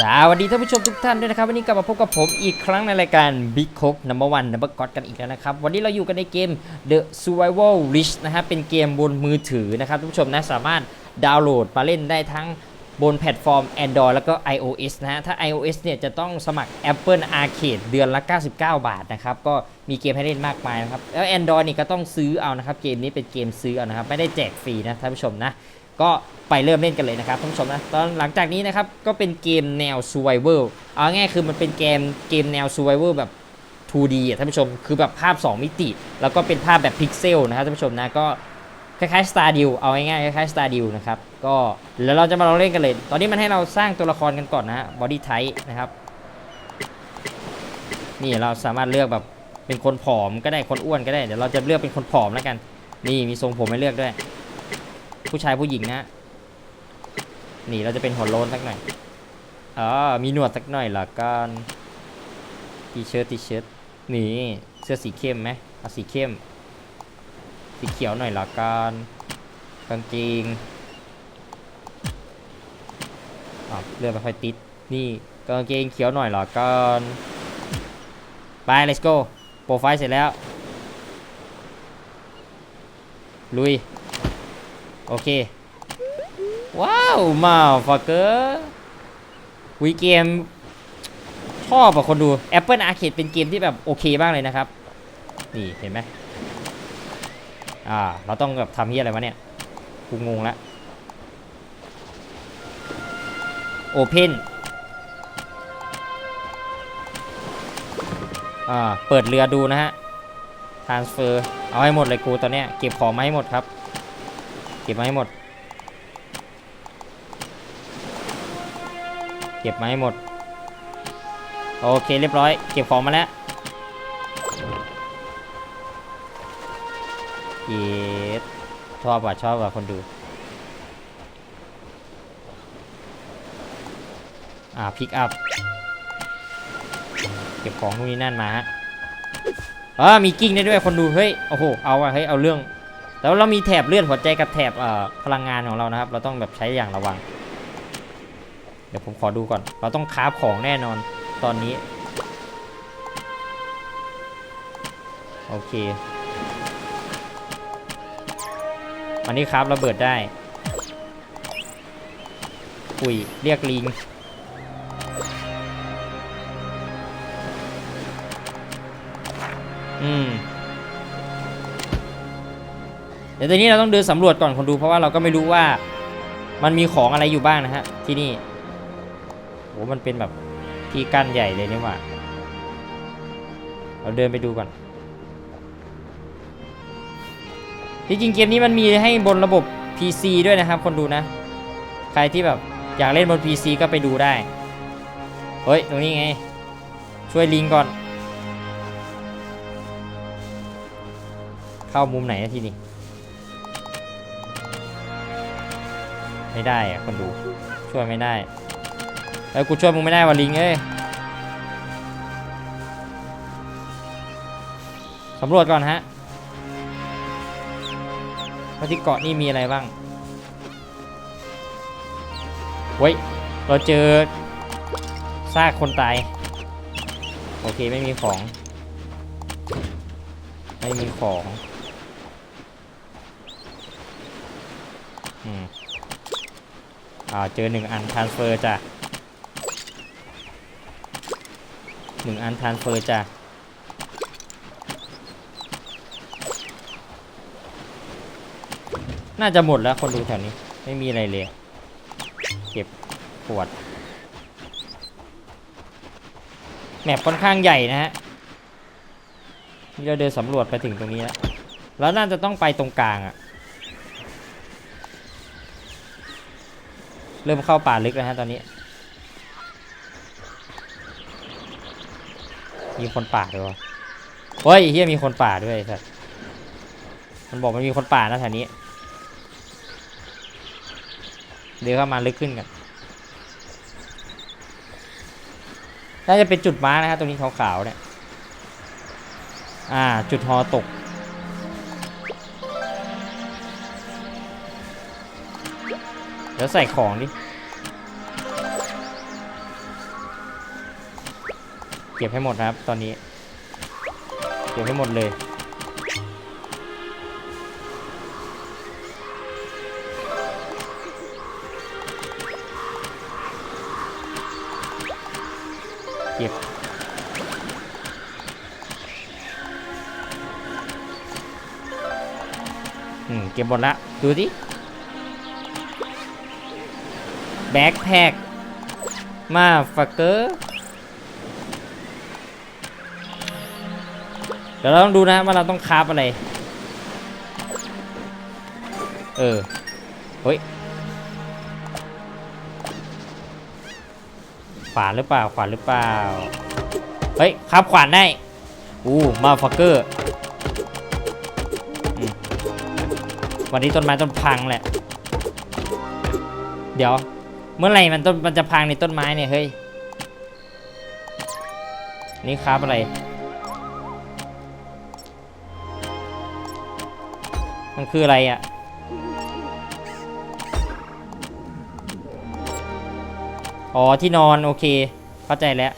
สวัสดีท่านผู้ชมทุกท่านด้วยนะครับ วันนี้กลับมาพบกับผมอีกครั้งในรายการ Big c o k Number One Number God กันอีกแล้วนะครับ วันนี้เราอยู่กันในเกม The Survival List นะครับเป็นเกมบนมือถือนะครับท่านผู้ชมนะสามารถดาวน์โหลดมาเล่นได้ทั้งบนแพลตฟอร์ม Android แล้วก็ iOS นะฮะถ้า iOS เนี่ยจะต้องสมัคร Apple Arcade เดือนละ 99 บาทนะครับ ก็มีเกมให้เล่นมากมายนะครับแล้ว Android นี่ก็ต้องซื้อเอานะครับเกมนี้เป็นเกมซื้อเอานะครับไม่ได้แจกฟรีนะท่านผู้ชมนะก็ ไปเริ่มเล่นกันเลยนะครับท่านผู้ชมนะตอนหลังจากนี้นะครับก็เป็นเกมแนว Survival เอาง่ายคือมันเป็นเกมเกมแนว Survival แบบ 2D อะท่านผู้ชมคือแบบภาพ 2 มิติ แล้วก็เป็นภาพแบบพิกเซลนะครับท่านผู้ชมนะก็คล้ายๆ Stardew เอาง่ายๆคล้ายๆ Stardew นะครับก็แล้วเราจะมาลองเล่นกันเลย ตอนนี้มันให้เราสร้างตัวละครกันก่อนนะฮะ Body Type นะครับนี่เราสามารถเลือกแบบเป็นคนผอมก็ได้คนอ้วนก็ได้เดี๋ยวเราจะเลือกเป็นคนผอมแล้วกัน นี่มีทรงผมให้เลือกด้วย ผู้ชายผู้หญิงนะ นี่เราจะเป็นหัวโลนสักหน่อยอ๋อมีหนวดสักหน่อยละกันทีเชิ้ตทีเชิ้ตนี่เสื้อสีเข้มไหมเอาสีเข้ม สีเขียวหน่อยละกันกางเกงเลือดไม่ค่อยติด นี่กางเกงเขียวหน่อยหละกันไป let's go โปรไฟล์เสร็จแล้ว ลุย โอเค ว้าวมาฟักเกอร์วีเกมชอบอะคนดู Apple Arcade เป็นเกมที่แบบโอเคบ้างเลยนะครับ นี่เห็นไหมอ่า เราต้องแบบทำเฮียอะไรวะเนี่ยกูงงละ Open อ่า เปิดเรือดูนะฮะ Transfer เอาให้หมดเลยกูตอนเนี้ยเก็บของมาให้หมดครับ เก็บมาให้หมด ก็บมาให้หมด โอเคเรียบร้อย เก็บของมาแล้วเย็ดชอบว่ะชอบว่ะคนดู อ่าพิกอัพ เก็บของนู่นนี่นั่นมาฮะเออมีกิ้งได้ด้วยคนดู เฮ้ย โอ้โห เอาว่ะเฮ้ย เอาเรื่อง แล้วเรามีแถบเลื่อนหัวใจกับแถบเอ่อพลังงานของเรานะครับ เราต้องแบบใช้อย่างระวัง ดี๋ยวผมขอดูก่อน เราต้องคราฟของแน่นอนตอนนี้ โอเค อันนี้คราฟระเบิดได้อุ้ยเรียกลิงอืมเดี๋ยวตอนนี้เราต้องเดินสำรวจก่อนคนดูเพราะว่าเราก็ไม่รู้ว่า มันมีของอะไรอยู่บ้างนะฮะที่นี่ อ้มันเป็นแบบที่กั้นใหญ่เลยนี่หว่าเราเดินไปดูก่อนที่จริงเกมนี้มันมีให้บนระบบ PC ด้วยนะครับ คนดูนะ ใครที่แบบอยากเล่นบน PC ก็ไปดูได้ เฮ้ย ตรงนี้ไง ช่วยลิงก่อน เข้ามุมไหนนะทีนี้ ไม่ได้อะคนดู ช่วยไม่ได้ อ้ยกูช่วยมึงไม่ได้วะลิงเอ้ยสำรวจก่อนฮะว่าที่เกาะนี่มีอะไรบ้างเว้ย เราเจอซากคนตาย โอเคไม่มีของ ไม่มีของอืมอ่าเจอหนึ่งอันทานเฟอร์จ้ะ หนึ่งอันทานเฟอร์จ้ะน่าจะหมดแล้วคนดูแถวนี้ ไม่มีอะไรเลย เก็บขวดแมปค่อนข้างใหญ่นะฮะนี่เราเดินสำรวจไปถึงตรงนี้แล้วแล้วน่าจะต้องไปตรงกลางอะเริ่มเข้าป่าลึกแล้วฮะตอนนี้ มีคนป่าด้วยเฮ้ยเฮียมีคนป่าด้วยไอ้สัสมันบอกมันมีคนป่านะแถวนี้ เดี๋ยวเข้ามาลึกขึ้นกันน่าจะเป็นจุดม้านะฮะตรงนี้ขาวๆเนี่ย อ่า จุดฮอตก เดี๋ยวใส่ของดิ เก็บให้หมดนะครับ ตอนนี้ เก็บให้หมดเลย เก็บอืม เก็บหมดละ ดูดิแบ็คแพ็คมาฟักเกอร์ เดี๋ยวเราต้องดูนะว่าเราต้องคาฟอะไร เออ เฮ้ย ขวานหรือเปล่า ขวานหรือเปล่า เฮ้ยคาฟขวานได้ อู้มาฟักเกอร์ วันนี้ต้นไม้ต้นพังแหละ เดี๋ยว เมื่อไหร่มันต้นมันจะพังในต้นไม้เนี่ยเฮ้ย นี่ครับอะไร มันคืออะไรอะ อ๋อที่นอนโอเค เข้าใจแล้ว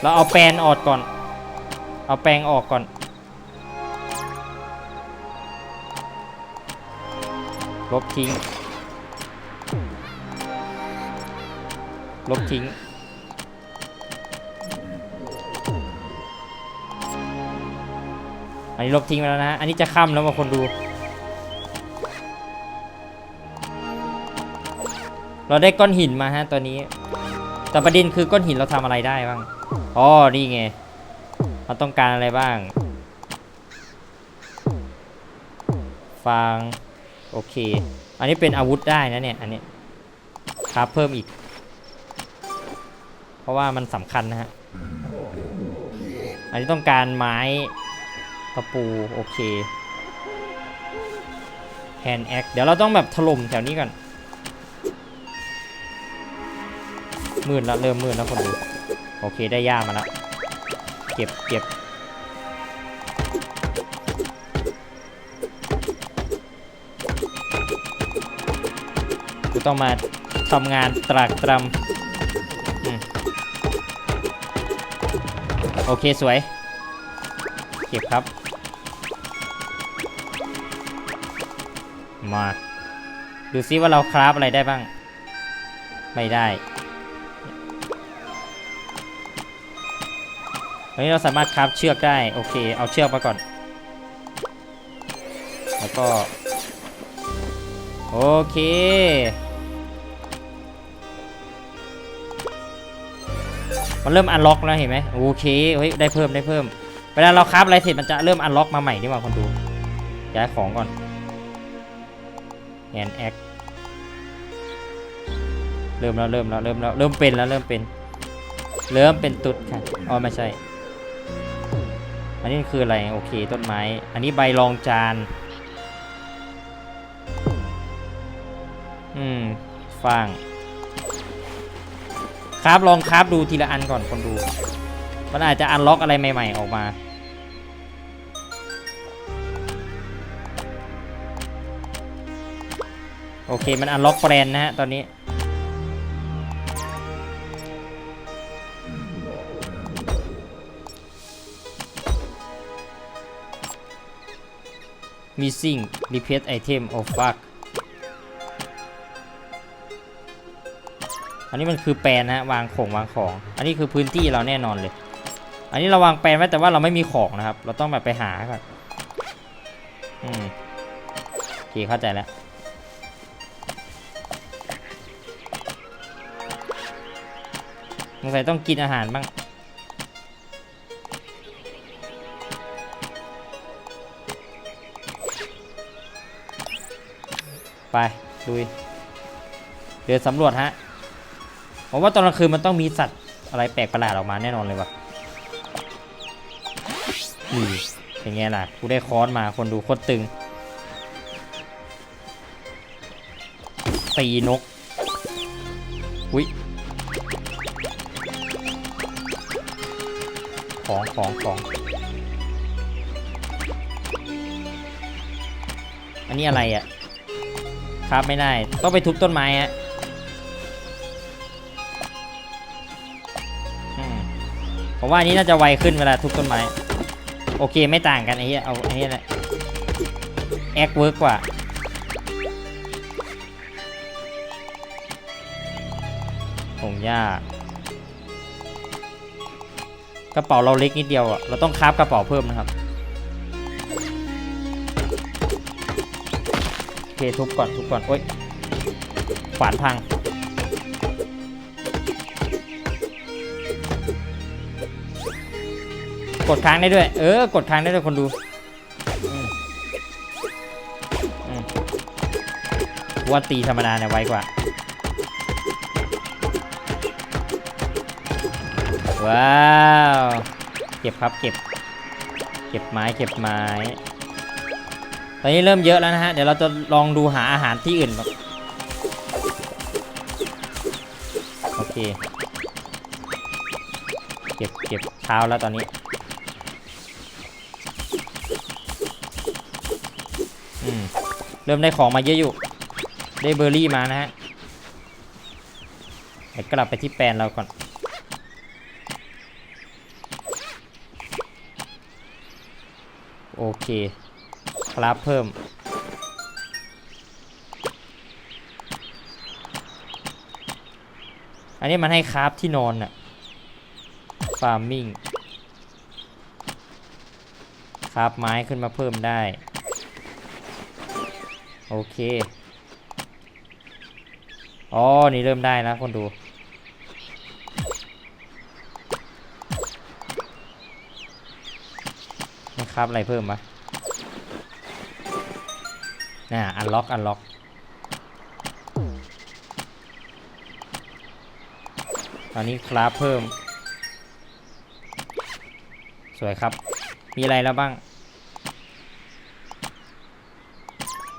เราเอาแปรงออกก่อน เอาแปรงออกก่อน ลบทิ้ง ลบทิ้ง อันนี้ลบทิ้งไปแล้วนะฮะอันนี้จะค่ำแล้วมาคนดู เราได้ก้อนหินมาฮะตัวนี้ แต่ประเด็นคือก้อนหินเราทำอะไรได้บ้าง อ๋อ นี่ไง เราต้องการอะไรบ้าง ฟาง โอเค อันนี้เป็นอาวุธได้นะเนี่ย อันนี้ครับเพิ่มอีก เพราะว่ามันสำคัญนะฮะ อันนี้ต้องการไม้ ตะปู โอเคแฮนด์แอคเดี๋ยวเราต้องแบบถล่มแถวนี้ก่อนมืดแล้วเริ่มมืดแล้วคนดูโอเคได้ย่ามาแล้วเก็บเก็บกูต้องมาทำงานตรากตรำโอเคสวย เก็บครับ มา ดูซิว่าเราคราฟอะไรได้บ้าง ไม่ได้วันนี้เราสามารถคราฟเชือกได้ โอเค เอาเชือกมาก่อน แล้วก็ โอเคมันเริ่มอันล็อกแล้วเห็นไหมโอเคเฮ้ยได้เพิ่มได้เพิ่ม เวลาเราคราฟอะไรเสร็จมันจะเริ่มอันล็อกมาใหม่นี่หว่าคนดูย้ายของก่อน แอนแอคเริ่มแล้วเริ่มแล้วเริ่มแล้วเริ่มเป็นแล้วเริ่มเป็น เริ่มเป็นตุดค่ะอ๋อไม่ใช่ อันนี้คืออะไรโอเคต้นไม้ อันนี้ใบรองจาน อืมฟางครับลองครับดูทีละอันก่อนคนดู มันอาจจะอันล็อกอะไรใหม่ ๆ ออกมา โอเค มันอันล็อกแบรนด์นะฮะ ตอนนี้ missing replace item of fuck อันนี้มันคือแปลนนะฮะ วางของวางของ อันนี้คือพื้นที่เราแน่นอนเลย อันนี้เราวางแปลนไว้แต่ว่าเราไม่มีของนะครับ เราต้องแบบไปหาก่อนอืมโอเคเข้าใจแล้ว สงสัยต้องกินอาหารบ้าง ไปลุย เดินสำรวจฮะ ผมว่าตอนกลางคืนมันต้องมีสัตว์อะไรแปลกประหลาดออกมาแน่นอนเลยวะนี่เป็นไงล่ะ กูได้ค้อนมาคนดูโคตรตึง ตีนก อุ้ย ของของของอันนี้อะไรอะครับไม่ได้ ต้องไปทุบต้นไม้ฮะผมว่าอันนี้น่าจะไวขึ้นเวลาทุบต้นไม้ โอเคไม่ต่างกันไอ้เหี้ยเอาไอ้เหี้ยแหละแอคเวิร์กกว่าผงหญ้าก กระเป๋าเราเล็กนิดเดียวอะ เราต้องคราฟกระเป๋าเพิ่มนะครับโอเคทุบก่อนทุบก่อนโอ๊ยขวานพัง กดค้างได้ด้วย เออ กดค้างได้ด้วยคนดูว่าตีธรรมดาเนี่ยไวกว่า ว้าว เก็บครับเก็บ เก็บไม้เก็บไม้ ตอนนี้เริ่มเยอะแล้วนะฮะ เดี๋ยวเราจะลองดูหาอาหารที่อื่นบ้าโอเค เก็บเก็บเช้าแล้วตอนนี้ อืม เริ่มได้ของมาเยอะอยู่ ได้เบอร์รี่มานะฮะเดี๋ยวกลับไปที่แปลนเราก่อน โอเคครับเพิ่ม อันนี้มันให้คราฟที่นอนน่ะฟาร์มมิ่งคราฟไม้ขึ้นมาเพิ่มได้ โอเค อ๋อ นี่เริ่มได้แล้วคนดูไม่ครับอะไรเพิ่มปะ น่ะอันล็อกอันล็อกตอนนี้คราฟเพิ่ม สวยครับ มีอะไรแล้วบ้าง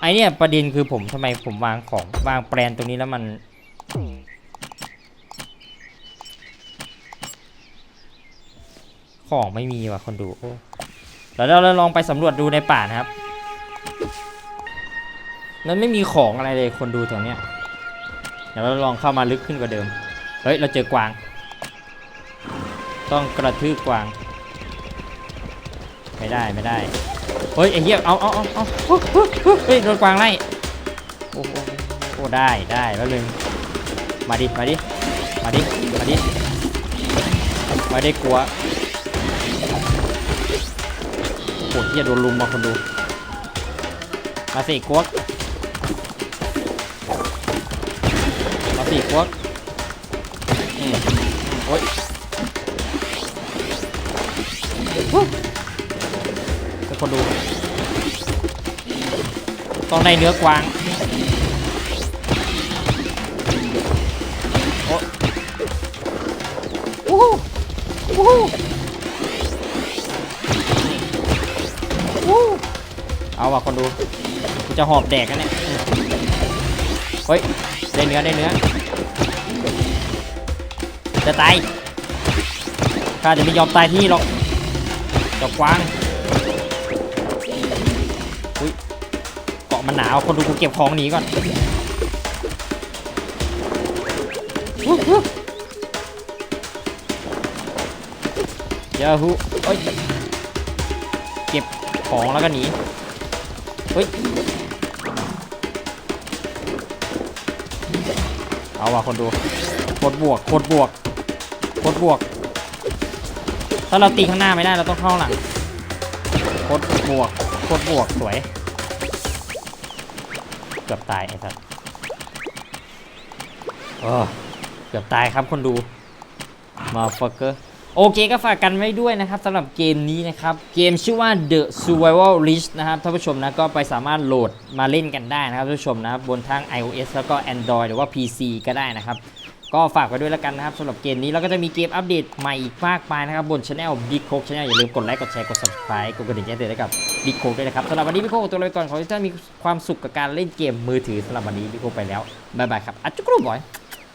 ไอเนี่ยประเด็นคือผมทำไมผมวางของวางแปลนตรงนี้แล้วมัน ของไม่มีว่ะคนดู แล้วเราลองไปสำรวจดูในป่านะครับ มันไม่มีของอะไรเลยคนดูแถวเนี้ยเดี๋ยวเราลองเข้ามาลึกขึ้นกว่าเดิม เฮ้ย เราเจอกวาง ต้องกระทืบกวาง ไม่ได้ไม่ได้ เฮ้ยไอ้เหี้ย เอาเอาเอาเอาเฮ้ยโดนกวางไล่ โอ้โหโอ้ได้ได้แล้วนึงมาดิ มาดิ มาดิ มาดิไม่ได้กลัวโอ้โหเหี้ยโดนลุมมาคนดู มาสิกวก สิกวกอืมโอ้ยทุกคนดู ต้องได้เนื้อกวาง โอ้โอ้โหโอ้โหโอ้โหเอาว่ะคนดู กูจะหอบแดกกันเนี่ยอืมเฮ้ย ได้เนื้อได้เนื้อจะตายข้าจะไม่ยอมตายที่นี่หรอกจ้ากวางอุ้ยเกาะมันหนาวคนดูกูเก็บของหนีก่อนยาฮูเอ้ยเก็บของแล้วก็หนีเฮ้ย เอาว่ะคนดูโคตรบวกโคตรบวกโคตรบวก ถ้าเราตีข้างหน้าไม่ได้เราต้องเข้าข้างหลังโคตรบวกโคตรบวกสวย เกือบตายไอ้สัสเออเกือบตายครับคนดูมาฟักเกอร์ โอเคก็ฝากกันไว้ด้วยนะครับสำหรับเกมนี้นะครับ เกมชื่อว่า The Survival List นะครับท่านผู้ชมนะก็ไปสามารถโหลดมาเล่นกันได้นะครับท่านผู้ชมนะบบนทั้ง iOS แล้วก็ Android หรือว่า PC ก็ได้นะครับก็ฝากไว้ด้วยแล้วกันนะครับสำหรับเกมนี้ แล้วก็จะมีเกมอัปเดตใหม่อีกมากมายนะครับ บนช anel Big Coke Channel อย่าลืมกดไลค์กดแชร์กด subscribe กดกระดิ่งแจ้งเตือนให้กับ Big Coke ด้วยนะครับสำหรับวันนี้ Big Coke ตัวลาไปก่อนขอให้ท่านมีความสุขกับการเล่นเกมมือถือสำหรับวันนี้ Big Coke ไปแล้วบ๊ายบายครับอัจจุกรูบอย